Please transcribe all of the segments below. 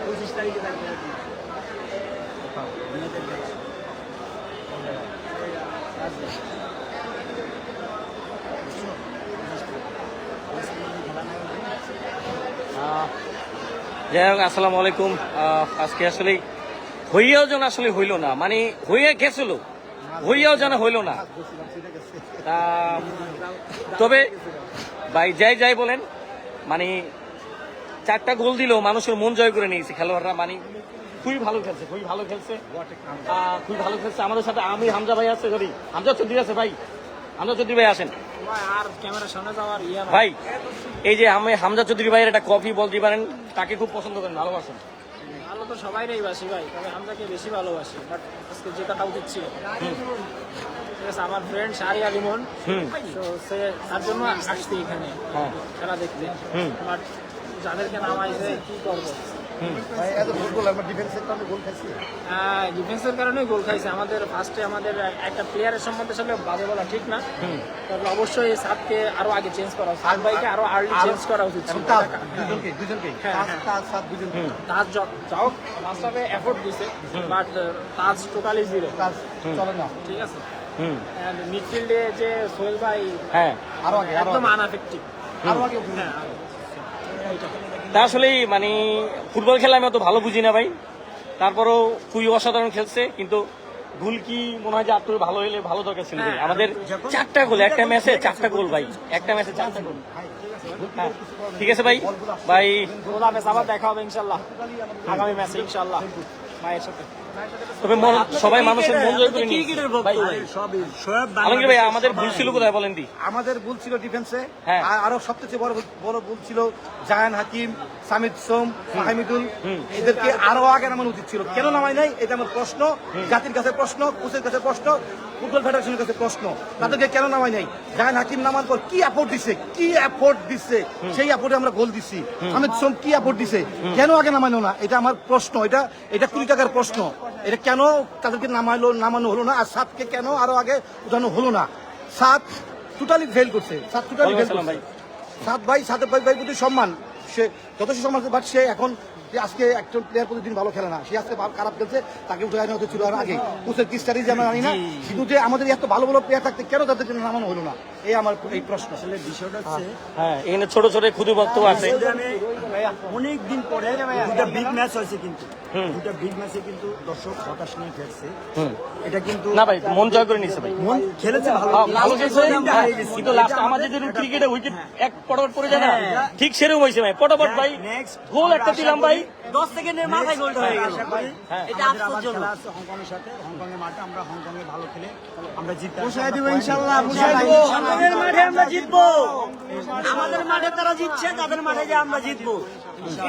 পঁচিশ তারিখে থাকবে আর কি। মেয়েদের কাছে। আসবে। বুঝছ? খেলা না হলে আহ, যাই হোক আসসালামু আলাইকুম আহ, আজকে আসলে হইয়াও যেন আসলে হইল না মানে হইয়া গেছিল হইয়াও যেন হইল না। তবে ভাই যাই যাই বলেন মানে চারটা গোল দিলেও মানুষের মন জয় করে নিয়েছে খেলোয়াড়রা মানে খুবই ভালো খেলছে খুবই ভালো খেলছে। খুবই ভালো খেলছে। আমাদের সাথে আমি হামজা ভাই আছে সরি হামজা চৌধুরী আছে ভাই। হামজা চৌধুরী ভাই আসেন। ভাই এই যে আমি হামজা চৌধুরী ভাইয়ের একটা কফি বলতে পারেন তাকে খুব পছন্দ করেন ভালোবাসেন। ভালো তো সবাইরাই বাসি ভাই তবে আমরা আমরাকে বেশি ভালোবাসি বাট আজকে জেতাটা উচিত ছিল ঠিক আছে আমার ফ্রেন্ড সারি আলিমন। তো সে তার জন্য আসছি এখানে হ্যাঁ। খেলা দেখতে বাট যাদেরকে নামাইছে কি করব ডিফেন্সের কারণে গোল খাইছি। ডিফেন্সের কারণে গোল খাইছে। আমাদের ফার্স্টে আমাদের একটা প্লেয়ারের সম্বন্ধে আসলে বাজে বলা ঠিক না। তবে অবশ্যই সাতকে আরও আগে চেঞ্জ করা উচিত। সাত ভাইকে আরও আর্লি চেঞ্জ করা উচিত। তাজ হ্যাঁ, তাজ হ্যাঁ। যাও হাফে এফোর্ট দিছে বাট তাজ টোটালি জিরো চলে না। ঠিক আছে? হুম। মিডফিল্ডে যে সোহেল ভাই হ্যাঁ। আরও আগে একদম আনএফেক্টিভ আরও আগে হ্যাঁ এইটা। তা আসলে মানে ফুটবল খেলা আমি অত ভালো বুঝি না ভাই। তারপরও খুবই অসাধারণ খেলছে কিন্তু ভুল কি মনে হয় যে একটু ভালো হলে ভালো দরকার ছিল হ্যাঁ, আমাদের চারটা গোল একটা ম্যাচে চারটা গোল ভাই একটা ম্যাচে চারটা গোল। হ্যাঁ, ঠিক আছে ভাই ভাই। আবার দেখা হবে ইনশাল্লাহ আগামী ম্যাচে ইনশাল্লাহ মায়ের সাথে। তবে সবাই মানুষের মন জয় করে নিয়েছে। ভাই আলমগীর ভাই আমাদের ভুল ছিল কোথায় বলেন দি? আমাদের ভুল ছিল ডিফেন্সে হ্যাঁ। আর আরও সবচেয়ে বড় বড় ভুল ছিল জায়ান হাকিম সামিদ সোম ফাহিমিদুল এদেরকে আরও আগে নামানো উচিত ছিল। কেন নামাই নাই? এটা আমার প্রশ্ন। জাতির কাছে প্রশ্ন কোচের কাছে প্রশ্ন ফুটবল ফেডারেশনের কাছে প্রশ্ন। তাদেরকে কেন নামাই নাই? জায়ান হাকিম নামার পর কি অ্যাফোর্ট দিছে? কি অ্যাফোর্ট দিচ্ছে সেই অ্যাফোর্টে আমরা গোল দিচ্ছি সামিদ সোম কি অ্যাফোর্ট দিছে? কেন আগে নামাইলো না? এটা আমার প্রশ্ন। এটা এটা কুড়ি টাকার প্রশ্ন। এটা কেন তাদেরকে নামাইলো নামানো হলো না? আর সাতকে কেন আরও আগে উঠানো হলো না? সাত টোটালি ফেল করছে। সাত টোটালি ফেল করছে। সাত ভাই সাত ভাই ভাই প্রতি সম্মান। সে যথেষ্ট সম্মান বাট সে এখন যে আজকে একজন প্লেয়ার প্রতিদিন ভালো খেলে না সে আজকে খারাপ খেলছে তাকে উঠে আনা হতে ছিল আর আগে। কোচের কি স্ট্র্যাটেজি আমরা জানি না কিন্তু যে আমাদের এত ভালো ভালো প্লেয়ার থাকতে কেন তাদের জন্য নামানো হলো না? এই আমার এই প্রশ্ন। আসলে বিষয়টা হচ্ছে হ্যাঁ এখানে ছোট ছোট ক্ষুদু বক্তব্য আছে। অনেক দিন পরে দুটা বিগ ম্যাচ হয়েছে কিন্তু। দুটা বিগ ম্যাচে কিন্তু দর্শক হতাশ নিয়ে খেলছে। এটা কিন্তু না ভাই মন জয় করে নিয়েছে ভাই। মন খেলেছে ভালো। হ্যাঁ, ভালো খেলছে। কিন্তু লাস্ট আমাদের যেরকম ক্রিকেটে উইকেট এক পটপট পড়ে যায় না? ঠিক সেরকম হয়েছে ভাই। পটপট ভাই গোল একটা দিলাম ভাই। করি- দশ সেকেন্ডের মাথায় গোলটা হয়ে গেল। হ্যাঁ। এটা আশ্চর্যজনক। হংকংয়ের মাঠে আমরা হংকংয়ে ভালো খেলে আমরা জিততে দিব দিব। আমাদের মাঠে আমরা জিতবো। আমাদের মাঠে তারা জিতছে তাদের মাঠে যে আমরা জিতবো।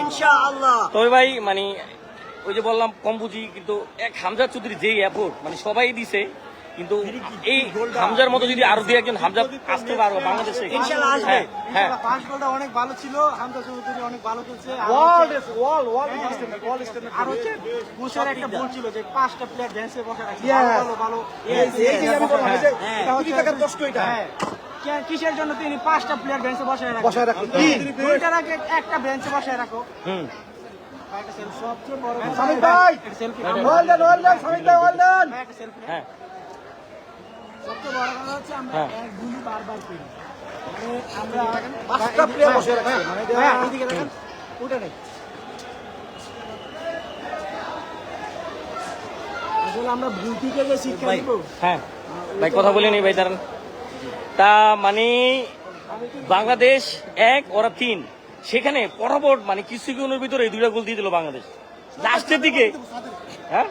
ইনশা আল্লাহ তবে ভাই মানে ওই যে বললাম কম বুঝি কিন্তু এক হামজা চৌধুরী যেই এফোর্ট মানে সবাই দিছে কিন্তু এই হামজার মতো যদি আরও দুই একজন হামজা আসতে পারব বাংলাদেশে হ্যাঁ হ্যাঁ। অনেক ভালো ছিল হামজা চৌধুরী অনেক ভালো খেলছে। ওয়ার্ল্ড ওয়ার্ল্ড ওয়ার্ল্ড ওয়াল আর হচ্ছে বুশের একটা ভুল ছিল যে পাঁচটা প্লেয়ার ড্যান্সে বসে রাখছে ভালো ভালো এই যে আমি বললাম এই যে হ্যাঁ। এটা কুড়ি টাকার এটা হ্যাঁ। কিসের জন্য তিনি পাঁচটা প্লেয়ার বেঞ্চে বসে রাখো বসায় রাখো দুইটার আগে একটা বেঞ্চে বসে রাখো। হুম। সবচেয়ে বড় সামিদ ভাই selfie well done well done Samid ভাই ওয়েল ডান একটা সেলফি হ্যাঁ। সবচেয়ে বড় কথা হচ্ছে আমরা হ্যাঁ। এক গুলি বারবার করি মানে আমরা পাঁচটা প্লেয়ার বসে রাখছে মানে হ্যাঁ এদিকে দেখেন উঠে নেই। আসলে আমরা ভুল থেকে যে শিক্ষা দিব হ্যাঁ ভাই কথা বলে নি ভাই দাঁড়ান। তা মানে বাংলাদেশ এক ওরা তিন। সেখানে পরপর মানে কিছু সেকেন্ডের ভিতরে এই দুইটা গোল দিয়ে দিল বাংলাদেশ? লাস্টের দিকে? হ্যাঁ?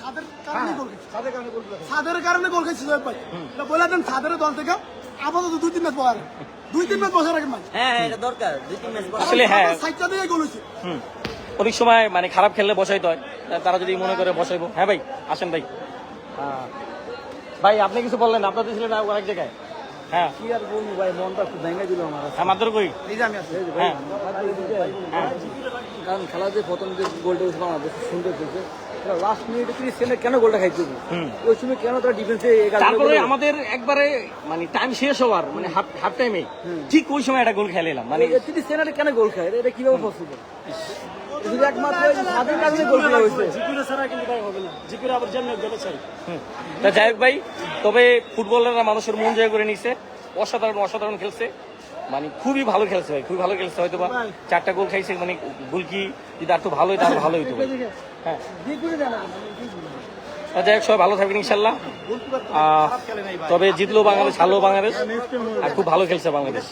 সাদের কারণে সাদের কারণে গোল খেয়েছে। সাদের কারণে গোল সাদের কারণে গোল খেয়েছে সোহেব ভাই। এটা বলে দেন সাদের দল থেকে আপাতত দুই তিন ম্যাচ বসার দুই তিন ম্যাচ বসে রাখেন ভাই হ্যাঁ এটা দরকার। দুই তিন ম্যাচ আসলে হ্যাঁ। সাইডটা দিয়ে গোল হয়েছে। হুম। অনেক সময় মানে খারাপ খেললে বসাইতে হয়। তারা যদি মনে করে বসাইবো। হ্যাঁ ভাই আসেন ভাই। হ্যাঁ। ভাই আপনি কিছু বললেন? আপনাদের ছিলেন অনেক জায়গায়। হ্যাঁ। কি আর বলব ভাই? মনটা খুব ভেঙে দিল আমার। হ্যাঁ মাত্র কই? এই যে আমি আছি। হ্যাঁ। কারণ খেলা যে প্রথম যে গোলটা হয়েছিল আমাদের সুন্দর খেলছে। লাস্ট মিনিটে তিরিশ সেকেন্ডে কেন গোলটা খাইতে ওই সময় কেন তারা ডিফেন্সে তারপরে আমাদের একবারে মানে টাইম শেষ হওয়ার মানে হাফ হাফ টাইমে ঠিক ওই সময় একটা গোল খেলে এলাম মানে তিরিশ সেকেন্ডে কেন গোল খায়? এটা কীভাবে পসিবল শুধু একমাত্র কারণে গোল খেলা হয়েছে। হুম। তা যাই হোক ভাই তবে ফুটবলাররা মানুষের মন জয় করে নিছে অসাধারণ অসাধারণ খেলছে। মানে খুবই ভালো খেলছে ভাই খুবই ভালো খেলছে হয়তো বা চারটা গোল খাইছে মানে গোল কি যদি আর তো ভালো হইতো আর ভালো হইতো ভাই। হ্যাঁ। যাই হোক সবাই ভালো থাকবেন ইনশাল্লাহ তবে জিতলো বাংলাদেশ হারলো বাংলাদেশ আর খুব ভালো খেলছে বাংলাদেশ।